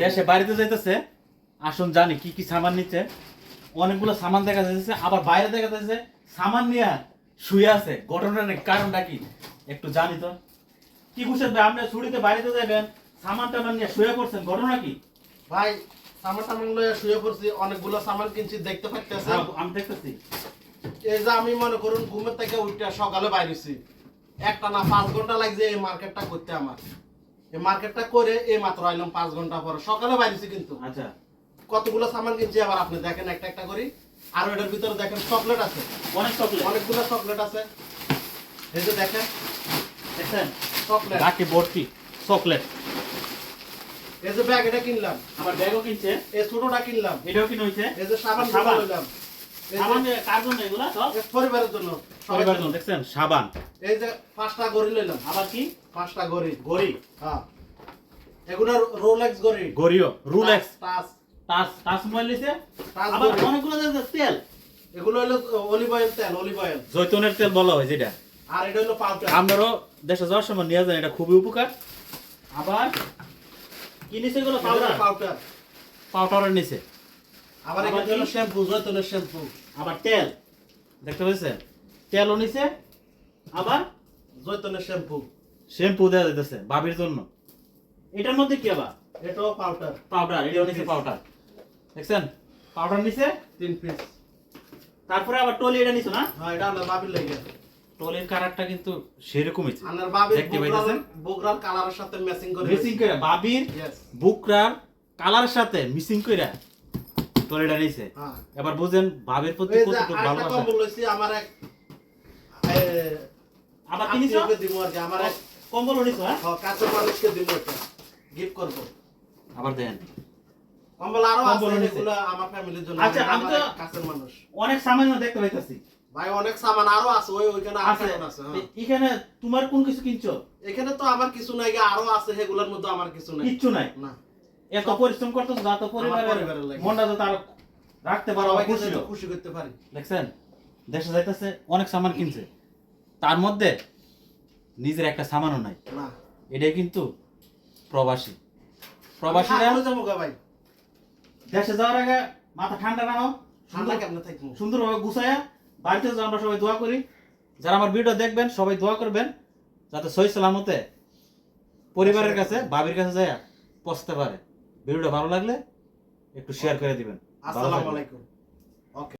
দেশে বাড়িতে যাইতেছে আসুন জানি কি কি সামান নিচ্ছে। অনেকগুলো সামান দেখা যাচ্ছে আবার বাইরে দেখা যাচ্ছে সামান নিয়ে শুয়ে আছে। ঘটনার কারণটা কি? একটু জানি তো। কি বুঝছেন ভাই আপনি ছুটিতে বাড়িতে যাবেন সামান টামান নিয়ে শুয়ে পড়ছেন ঘটনা কি? ভাই সামান টামান লয়ে শুয়ে পড়ছি অনেকগুলো সামান কিনছি দেখতে পাচ্ছেন হ্যাঁ, আমি দেখতেছি। এই যে আমি মনে করুন ঘুমের থেকে উঠে সকালে বাইরেছি। একটা না পাঁচ ঘণ্টা লাগছে এই মার্কেটটা করতে আমার। এই মার্কেটটা করে এই মাত্র আইলাম পাঁচ ঘণ্টা পরে। সকালে বাইরেছি কিন্তু। আচ্ছা। কতগুলো সামান কিনছি আবার আপনি দেখেন একটা একটা করি। আর এটার ভিতরে দেখেন চকলেট আছে। অনেক চকলেট। অনেকগুলো চকলেট আছে। এই যে দেখেন দেখছেন চকলেট। রাখি ভর্তি চকলেট। এই যে ব্যাগ এটা কিনলাম। আবার ব্যাগও কিনছে। এই ছোটটা কিনলাম। এটাও কিনে হয়েছে? এই যে সাবান সাবান। কিনলাম জন্য পরিবারের জন্য সবার পরিবার জন্য। জন্য দেখছেন সাবান। এই যে পাঁচটা গড়ি লইলাম। আবার কি? পাঁচটা গড়ি। গড়ি। হ্যাঁ। এগুলো রোলেক্স গড়ি। গড়িও। Rolex. Touch touch touch mobile নিছে। আবার অনেকগুলো তেল। এগুলো হলো অলিভ অয়েল তেল অলিভ অয়েল। জৈতুনের তেল বলা হয় যেটা। আর এটা হলো পাউডার। আপনারও দেশে যাওয়ার সময় নিয়ে যান এটা খুবই উপকার। আবার? কি নিছে এগুলো? পাউডার। পাউডার। পাউডারের নিচে আবার আবার এখানে হলো শ্যাম্পু শ্যাম্পু আবার তেল। দেখতে পাচ্ছেন তেলও নিছে আবার শ্যাম্পু শ্যাম্পু দেওয়া যাইতেছে বাবির জন্য। এটার মধ্যে কি আবার? এটাও পাউডার পাউডার এটাও নিছে পাউডার দেখছেন? পাউডার নিছে তিন পিস তারপরে আবার টলি এটা নিছো না? হ্যাঁ এটা আমার বাবির লেগে। টলির কালারটা কিন্তু সেরকমই ছিল। আনার বাবির দেখতে পাইতেছেন? বগুড়ার কালারের সাথে ম্যাচিং করে মিসিং করে বাবির বুকরার কালারের সাথে মিসিং কইরা টলিটা নিছে। হ্যাঁ। এবার বুঝেন ভাবের প্রতি কতটুকু ভালোবাসা। লইছি আমার এক আবার দিব আর কি আমার এক কম্বল নিছো হ্যাঁ? হ, কাছের মানুষকে দিব এটা গিফট করব। আবার দেন। কম্বল আরও আছে এগুলো আমার ফ্যামিলির জন্য আচ্ছা, আমি তো- কাছের মানুষ। অনেক দেখতে পাইতাছি। ভাই অনেক সামান আরও আছে ওই ওইখানে আছে হ্যাঁ। এখানে তোমার কোন কিছু কিনছো? এখানে তো আমার কিছু নাই আরও আছে সেগুলোর মধ্যে আমার কিছু নাই। কিচ্ছু নাই? না। এত পরিশ্রম করতো যা তো পরিবারের মনটা তো তার রাখতে পারো খুশি খুশি করতে পারি। দেখছেন? দেশে যাইতেছে অনেক সামান কিনছে। তার মধ্যে নিজের একটা সামানও নাই। এটাই কিন্তু প্রবাসী। প্রবাসীরা ভাই? দেশে যাওয়ার আগে মাথা ঠান্ডা রাখো সুন্দরভাবে গুছায়া বাড়িতে যাও আমরা সবাই দোয়া করি। যারা আমার ভিডিও দেখবেন সবাই দোয়া করবেন যাতে সহি সালামতে পরিবারের কাছে বাবির কাছে যায় পৌঁছতে পারে। ভিডিওটা ভালো লাগলে একটু শেয়ার করে দিবেন। আসসালামু আলাইকুম।